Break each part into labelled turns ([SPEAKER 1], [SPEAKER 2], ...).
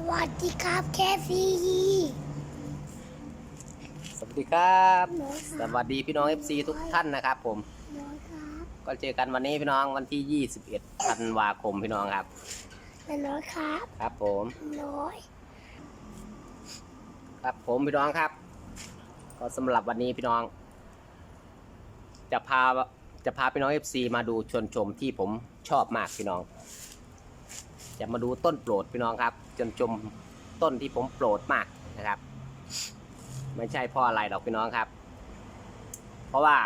[SPEAKER 1] สวัสดีครับแคซี
[SPEAKER 2] สวัสดีครับ
[SPEAKER 1] น้อยค
[SPEAKER 2] ส
[SPEAKER 1] รับ
[SPEAKER 2] วัสดีพี่น้อง FC ทุกท่านนะครับ ผม
[SPEAKER 1] น้อยครับ
[SPEAKER 2] ก็เจอกันวันนี้พี่น้องวันที่ 21ธันวาคมพี่น้องครับ
[SPEAKER 1] และน้อยครับ
[SPEAKER 2] ครับผม
[SPEAKER 1] น้อย
[SPEAKER 2] ครับผมพี่น้องครับ ก็สำหรับวันนี้พี่น้อง จะพาจะพาพี่น้อง FC มาดูชวนชมที่ผมชอบมากพี่น้อง จะมาดูต้นโปรดพี่น้องครับชวนชมต้นที่ผมโปรดมากนะครับ ไม่ใช่เพราะอะไรหรอกพี่น้องครับ เพราะว่า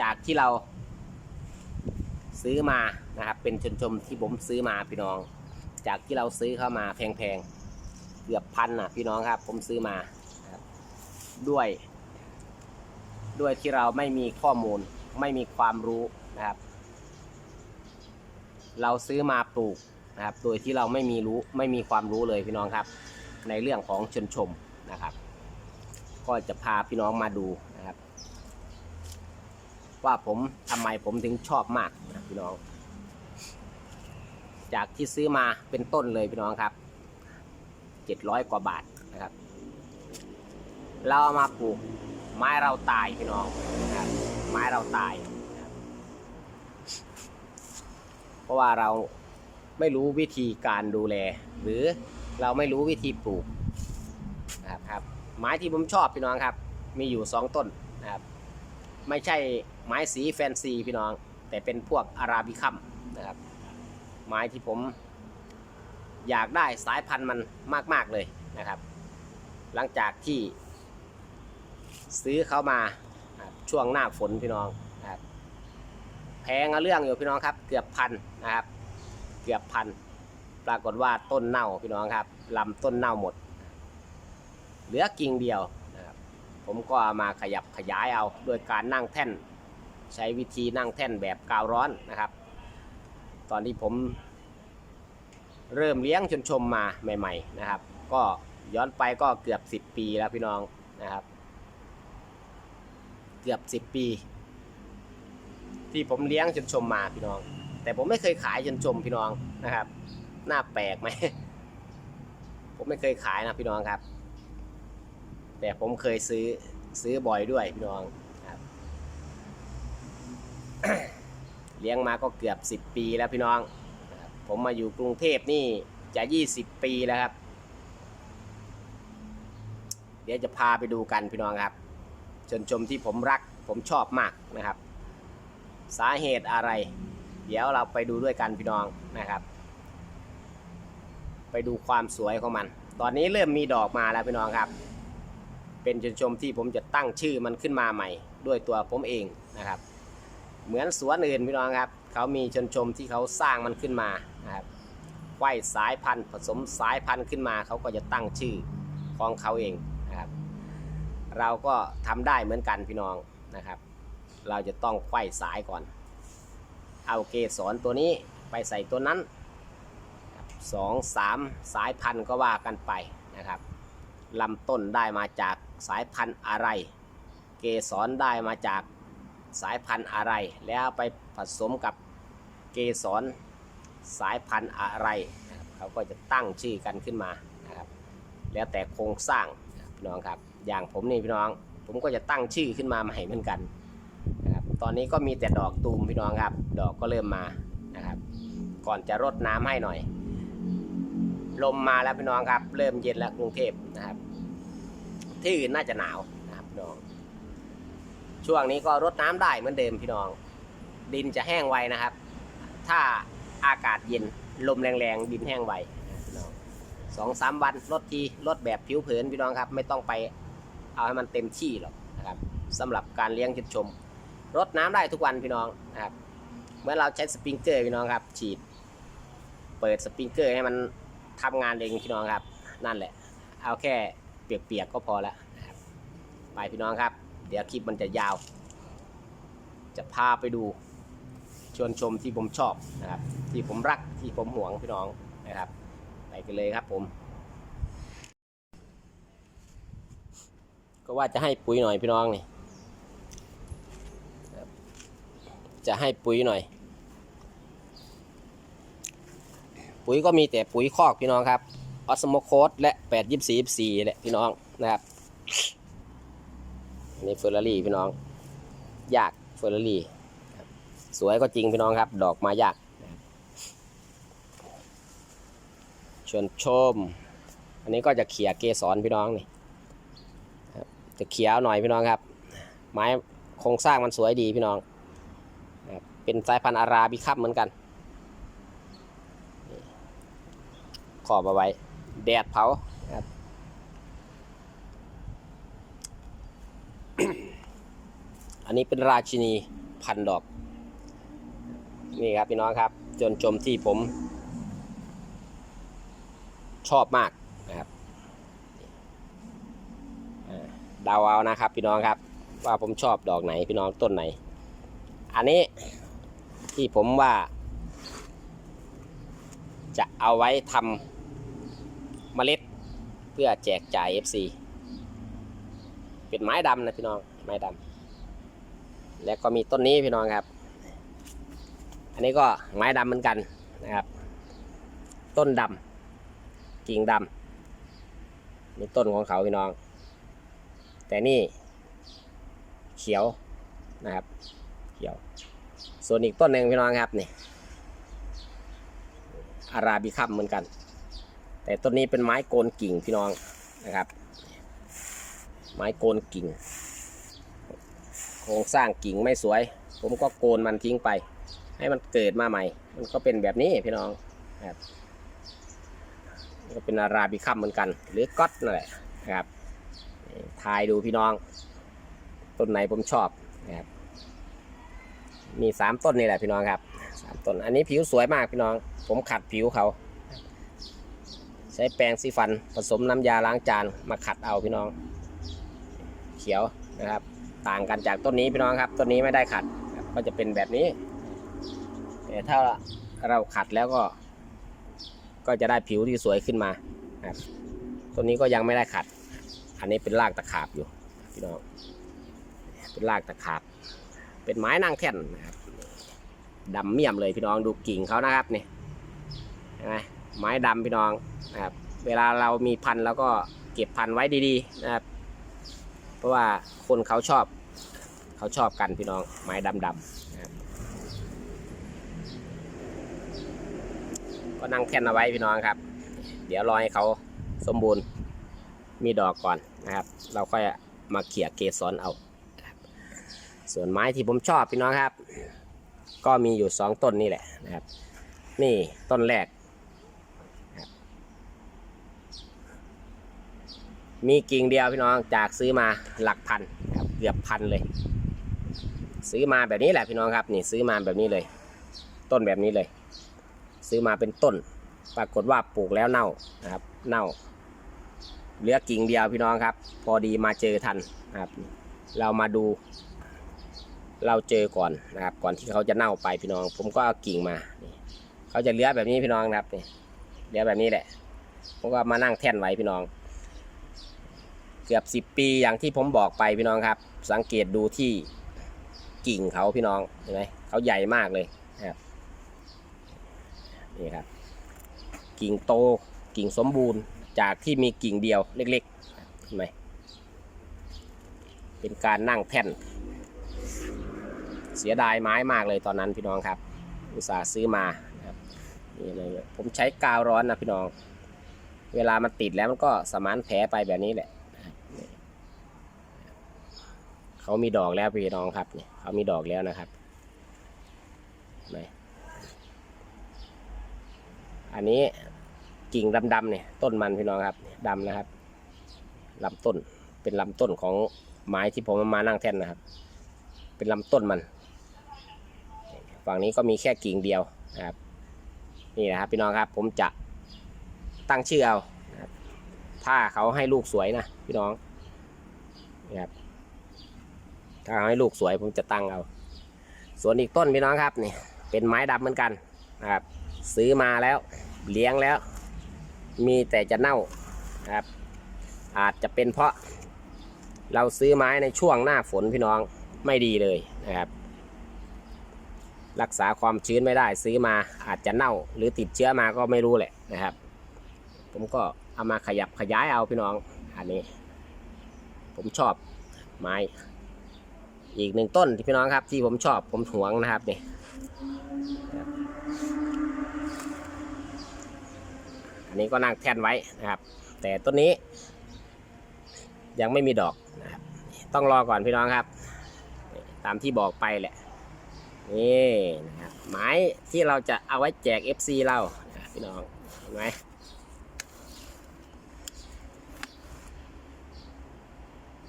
[SPEAKER 2] จากที่เรา ซื้อมานะครับ เป็นชนชมที่ผมซื้อมาพี่น้อง จากที่เราซื้อเข้ามาแพงๆเกือบพันนะพี่น้องครับ ผมซื้อมาด้วย ด้วยที่เราไม่มีข้อมูลไม่มีความรู้นะครับ เราซื้อมาปลูก นะครับ โดยที่เราไม่มีรู้ไม่มีความรู้เลยพี่น้องครับ ในเรื่องของชนชมนะครับ ก็จะพาพี่น้องมาดูนะครับ ว่าผมทำไมผมถึงชอบมากนะพี่น้อง จากที่ซื้อมาเป็นต้นเลยพี่น้องครับเจ็ดร้อยกว่าบาทนะครับ เราเอามาปลูกไม้เราตายพี่น้องนะครับไม้เราตาย เพราะว่าเรา ไม่รู้วิธีการดูแล หรือเราไม่รู้วิธีปลูกนะครับไม้ที่ผมชอบพี่น้องครับ มีอยู่สองต้นนะครับไม่ใช่ไม้สีแฟนซีพี่น้อง แต่เป็นพวกอาราบิคัมนะครับไม้ที่ผมอยากได้สายพันธุ์มันมาก ๆ เลยนะครับ หลังจากที่ซื้อเขามาช่วงหน้าฝนพี่น้องนะครับแพงเรื่องอยู่พี่น้องครับ เกือบพันนะครับ เกือบพัน ปรากฏว่าต้นเน่าพี่น้องครับลำต้นเน่าหมด เหลือกิ่งเดียวนะครับ ผมก็ามาขยับขยายเอาโดยการนั่งแท่น ใช้วิธีนั่งแท่นแบบกาวร้อนนะครับ ตอนที่ผม เริ่มเลี้ยงชนชมมาใหม่ ๆ นะครับ ก็ย้อนไปก็เกือบ 10 ปีแล้วพี่น้องนะครับ เกือบ 10 ปี ที่ผมเลี้ยงชนชมมาพี่น้อง แต่ผมไม่เคยขายชนชมพี่น้องนะครับน่าแปลกไหม ผมไม่เคยขายนะพี่น้องครับ แต่ผมเคยซื้อซื้อบ่อยด้วยพี่น้องครับ เลี้ยงมาก็เกือบ10ปีแล้วพี่น้อง ผมมาอยู่กรุงเทพนี่จะ20ปีแล้วครับ เดี๋ยวจะพาไปดูกันพี่น้องครับชนชมที่ผมรักผมชอบมากนะครับ สาเหตุอะไร เดี๋ยวเราไปดูด้วยกันพี่น้องนะครับ ไปดูความสวยของมัน ตอนนี้เริ่มมีดอกมาแล้วพี่น้องครับ เป็นชนชมที่ผมจะตั้งชื่อมันขึ้นมาใหม่ ด้วยตัวผมเองนะครับ เหมือนสวนอื่นพี่น้องครับ เขามีชนชมที่เขาสร้างมันขึ้นมานะครับไขว้สายพันธุ์ผสมสายพันธุ์ขึ้นมา เขาก็จะตั้งชื่อของเขาเองนะครับ เราก็ทำได้เหมือนกันพี่น้องนะครับ เราจะต้องไขว้สายก่อน เอาเกสรตัวนี้ไปใส่ตัวนั้นสองสามสายพันธุ์ก็ว่ากันไปนะครับลำต้นได้มาจากสายพันธุ์อะไร เกสรได้มาจากสายพันธุ์อะไร แล้วไปผสมกับเกสรสายพันธุ์อะไรนะครับเขาก็จะตั้งชื่อกันขึ้นมานะครับแล้วแต่โครงสร้างพี่น้องครับ อย่างผมนี่พี่น้อง ผมก็จะตั้งชื่อขึ้นมาใหม่เหมือนกัน ตอนนี้ก็มีแต่ดอกตูมพี่น้องครับ ดอกก็เริ่มมานะครับ ก่อนจะรดน้ำให้หน่อย ลมมาแล้วพี่น้องครับ เริ่มเย็นแล้วกรุงเทพนะครับ ที่อื่นน่าจะหนาวนะครับพี่น้องช่วงนี้ก็รดน้ำได้เหมือนเดิมพี่น้อง ดินจะแห้งไวนะครับ ถ้าอากาศเย็นลมแรงๆดินแห้งไวสองสามวันรดทีรดแบบผิวเผินพี่น้องครับ ไม่ต้องไปเอาให้มันเต็มที่หรอกนะครับสำหรับการเลี้ยงชนชม รดน้ำได้ทุกวันพี่น้องนะครับเมื่อเราใช้สปริงเกอร์พี่น้องครับ ฉีด เปิดสปริงเกอร์ให้มันทำงานเองพี่น้องครับ นั่นแหละ เอาแค่เปียกๆก็พอแล้วนะครับไปพี่น้องครับ เดี๋ยวคลิปมันจะยาว จะพาไปดูชวนชมที่ผมชอบนะครับ ที่ผมรักที่ผมหวงพี่น้องนะครับ ไปกันเลยครับผม ก็ว่าจะให้ปุ๋ยหน่อยพี่น้องนี่ครับ จะให้ปุ๋ยหน่อย ปุ๋ยก็มีแต่ปุ๋ยคอกพี่น้องครับออสโมโคดและ8 24 24แหละพี่น้องนะครับอันนี้เฟอร์รารี่พี่น้อง ยากเฟอร์รารี่สวยก็จริงพี่น้องครับ ดอกมายากชวนชม อันนี้ก็จะเขี่ยเกสรพี่น้องนี่จะเขียวหน่อยพี่น้องครับ ไม้โครงสร้างมันสวยดีพี่น้อง เป็นสายพันธุ์อาราบิคัมเหมือนกันขอบเอาไว้ แดดเผาครับอันนี้เป็นราชินีพันดอก นี่ครับพี่น้องครับ จนชมที่ผม ชอบมากนะครับอ่าเดาเอานะครับ พี่น้องครับ ว่าผมชอบดอกไหนพี่น้องต้นไหน อันนี้ ที่ผมว่า จะเอาไว้ทำเมล็ดเพื่อแจกจ่าย FC เป็นไม้ดำนะพี่น้องไม้ดำแล้วก็มีต้นนี้พี่น้องครับ อันนี้ก็ไม้ดำเหมือนกันนะครับ ต้นดำกิ่งดำนี่ต้นของเขาพี่น้อง แต่นี่เขียวนะครับ เขียว ส่วนอีกต้นหนึ่งพี่น้องครับนี่อาราบิคัมเหมือนกัน แต่ต้นนี้เป็นไม้โกนกิ่งพี่น้องนะครับ ไม้โกนกิ่ง โครงสร้างกิ่งไม่สวย ผมก็โกนมันทิ้งไป ให้มันเกิดมาใหม่ มันก็เป็นแบบนี้พี่น้องครับก็เป็นอาราบิคัมเหมือนกัน หรือก๊อตนั่นแหละนะครับทายดูพี่น้อง ต้นไหนผมชอบนะครับ มีสามต้นนี่แหละพี่น้องครับสามต้น อันนี้ผิวสวยมากพี่น้อง ผมขัดผิวเขา ใช้แปรงสีฟันผสมน้ำยาล้างจานมาขัดเอาพี่น้อง เขียวนะครับ ต่างกันจากต้นนี้พี่น้องครับ ต้นนี้ไม่ได้ขัด ก็จะเป็นแบบนี้แต่ถ้าเราขัดแล้วก็ ก็จะได้ผิวที่สวยขึ้นมาครับต้นนี้ก็ยังไม่ได้ขัด อันนี้เป็นรากตะขาบอยู่พี่น้อง เป็นรากตะขาบ เป็นไม้นางแท่นนะครับดำเมี่ยมเลยพี่น้องดูกิ่งเขานะครับนี่เห็นไหมไม้ดำพี่น้องนะครับเวลาเรามีพันธุ์แล้วก็เก็บพันธุ์ไว้ดีๆนะครับ เพราะว่าคนเขาชอบเขาชอบกันพี่น้องไม้ดำๆนะครับก็นั่งแท่นเอาไว้พี่น้องครับ เดี๋ยวรอให้เขาสมบูรณ์มีดอกก่อนนะครับ เราค่อยมาเขี่ยเกสรเอา ส่วนไม้ที่ผมชอบพี่น้องครับ ก็มีอยู่สองต้นนี่แหละนะครับ นี่ต้นแรก มีกิ่งเดียวพี่น้องจากซื้อมาหลักพันครับเกือบพันเลย ซื้อมาแบบนี้แหละพี่น้องครับนี่ซื้อมาแบบนี้เลย ต้นแบบนี้เลย ซื้อมาเป็นต้น ปรากฏว่าปลูกแล้วเน่านะครับ เน่าเหลือกิ่งเดียวพี่น้องครับ พอดีมาเจอทันนะครับ เรามาดู เราเจอก่อนนะครับ ก่อนที่เขาจะเน่าไปพี่น้อง ผมก็เอากิ่งมาเขาจะเลือแบบนี้พี่น้องนะครับนี่เลือแบบนี้แหละผมก็มานั่งแท่นไว้พี่น้อง เกือบสิบปีอย่างที่ผมบอกไปพี่น้องครับ สังเกตดูที่กิ่งเขาพี่น้องเห็นไหมเขาใหญ่มากเลยนะครับนี่ครับ กิ่งโตกิ่งสมบูรณ์จากที่มีกิ่งเดียวเล็กๆเห็นไหมเป็นการนั่งแท่น เสียดายไม้มากเลยตอนนั้นพี่น้องครับ อุตส่าห์ซื้อมาครับนี่เลยผมใช้กาวร้อนนะพี่น้อง เวลามันติดแล้วมันก็สมานแผลไปแบบนี้แหละเขามีดอกแล้วพี่น้องครับนี่เขามีดอกแล้วนะครับนไหมอันนี้กิ่งดำๆเนี่ยต้นมันพี่น้องครับดำนะครับลำต้นเป็นลำต้นของไม้ที่ผมมานั่งแท่นนะครับ เป็นลำต้นมัน ฝั่งนี้ก็มีแค่กิ่งเดียวนะครับนี่นะครับพี่น้องครับผมจะตั้งชื่อเอาถ้าเขาให้ลูกสวยนะพี่น้องนี่ครับถ้าเขาให้ลูกสวยผมจะตั้งเอา ส่วนอีกต้นพี่น้องครับนี่เป็นไม้ดำเหมือนกันนะครับซื้อมาแล้วเลี้ยงแล้ว มีแต่จะเน่านะครับอาจจะเป็นเพราะเราซื้อไม้ในช่วงหน้าฝนพี่น้องไม่ดีเลยนะครับ รักษาความชื้นไม่ได้ ซื้อมาอาจจะเน่า หรือติดเชื้อมาก็ไม่รู้แหละนะครับ ผมก็เอามาขยับขยายเอาพี่น้องอันนี้ ผมชอบไม้ อีกหนึ่งต้นที่พี่น้องครับ ที่ผมชอบผมหวงนะครับนี่อันนี้ก็นั่งแท่นไว้นะครับ แต่ต้นนี้ ยังไม่มีดอกนะครับต้องรอก่อนพี่น้องครับ ตามที่บอกไปแหละ นี่นะครับไม้ที่เราจะเอาไว้แจก FC เรานะพี่น้องเห็นไหม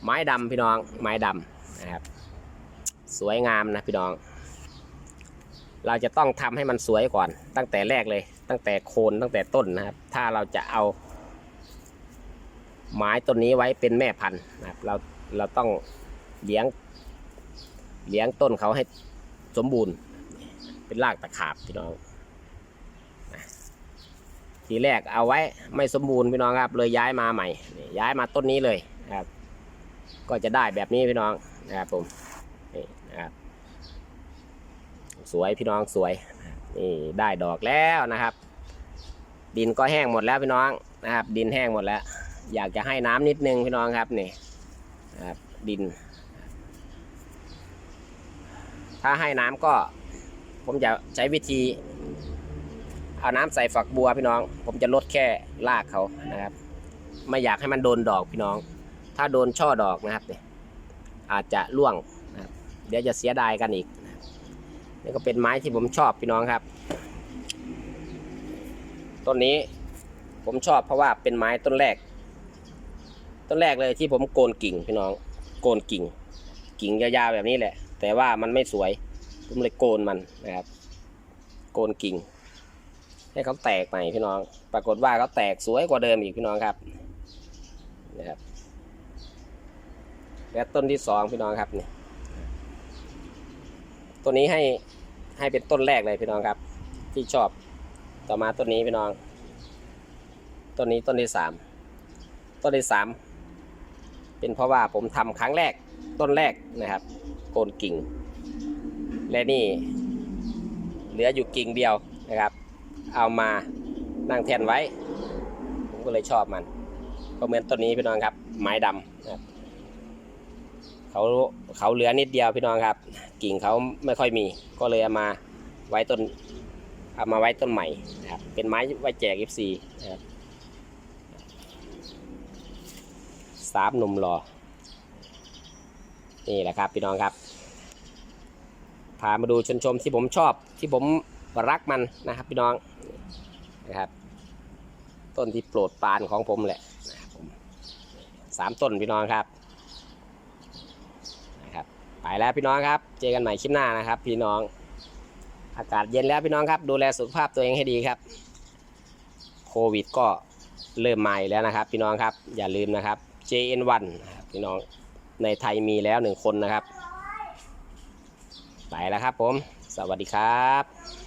[SPEAKER 2] ไม้ดำพี่น้องไม้ดำนะครับ สวยงามนะพี่น้อง เราจะต้องทำให้มันสวยก่อน ตั้งแต่แรกเลย ตั้งแต่โคนตั้งแต่ต้นนะครับ ถ้าเราจะเอา ไม้ต้นนี้ไว้เป็นแม่พันธุ์นะครับ เราเราต้องเลี้ยง เลี้ยงต้นเขาให้ สมบูรณ์ เป็นรากตะขาบพี่น้องทีแรกเอาไว้ไม่สมบูรณ์พี่น้องครับ เลยย้ายมาใหม่ ย้ายมาต้นนี้เลยนะครับ ก็จะได้แบบนี้พี่น้องนะครับผมนี่นะครับสวยพี่น้องสวยนี่ได้ดอกแล้วนะครับ ดินก็แห้งหมดแล้วพี่น้องนะครับ ดินแห้งหมดแล้ว อยากจะให้น้ำนิดนึงพี่น้องครับนี่นะครับดิน ถ้าให้น้ำก็ ผมจะใช้วิธี เอาน้ำใส่ฝักบัวพี่น้อง ผมจะลดแค่รากเขานะครับ ไม่อยากให้มันโดนดอกพี่น้อง ถ้าโดนช่อดอกนะครับเนี่ยอาจจะร่วงนะครับเดี๋ยวจะเสียดายกันอีกนี่ก็เป็นไม้ที่ผมชอบพี่น้องครับต้นนี้ผมชอบเพราะว่าเป็นไม้ต้นแรก ต้นแรกเลยที่ผมโกนกิ่งพี่น้อง โกนกิ่ง กิ่งยาวๆแบบนี้แหละ แต่ว่ามันไม่สวย ผมเลยโกนมันนะครับ โกนกิ่ง ให้เขาแตกใหม่พี่น้อง ปรากฏว่าเขาแตกสวยกว่าเดิมอีกพี่น้องครับนะครับ และต้นที่สองพี่น้องครับเนี่ยต้นนี้ให้ให้เป็นต้นแรกเลยพี่น้องครับ ที่ชอบต่อมาต้นนี้พี่น้องต้นนี้ต้นที่สามต้นที่สามเป็นเพราะว่าผมทำครั้งแรก ต้นแรกนะครับ โกนกิ่ง และนี่เหลืออยู่กิ่งเดียวนะครับ เอามานั่งแทนไว้ ผมก็เลยชอบมันก็เหมือนต้นนี้พี่น้องครับ ไม้ดำนะครับเขาเขาเหลือนิดเดียวพี่น้องครับ กิ่งเขาไม่ค่อยมี ก็เลยเอามาไว้ต้นเอามาไว้ต้นใหม่นะครับเป็นไม้ไว้แจก FC นะครับสามหนุ่มรอ นี่แหละครับ พี่น้องครับ พามาดูชนชมที่ผมชอบที่ผมรักมันนะครับ พี่น้องนะครับ ต้นที่โปรดปานของผมแหละนะครับผมสามต้นพี่น้องครับนะครับ ไปแล้วพี่น้องครับ เจอกันใหม่คลิปหน้านะครับ พี่น้อง อากาศเย็นแล้วพี่น้องครับ ดูแลสุขภาพตัวเองให้ดีครับ โควิดก็เริ่มมาอีกแล้วนะครับ พี่น้องครับ อย่าลืมนะครับ JN1 นะครับพี่น้อง ในไทยมีแล้วหนึ่งคนนะครับ ไปแล้วครับผม สวัสดีครับ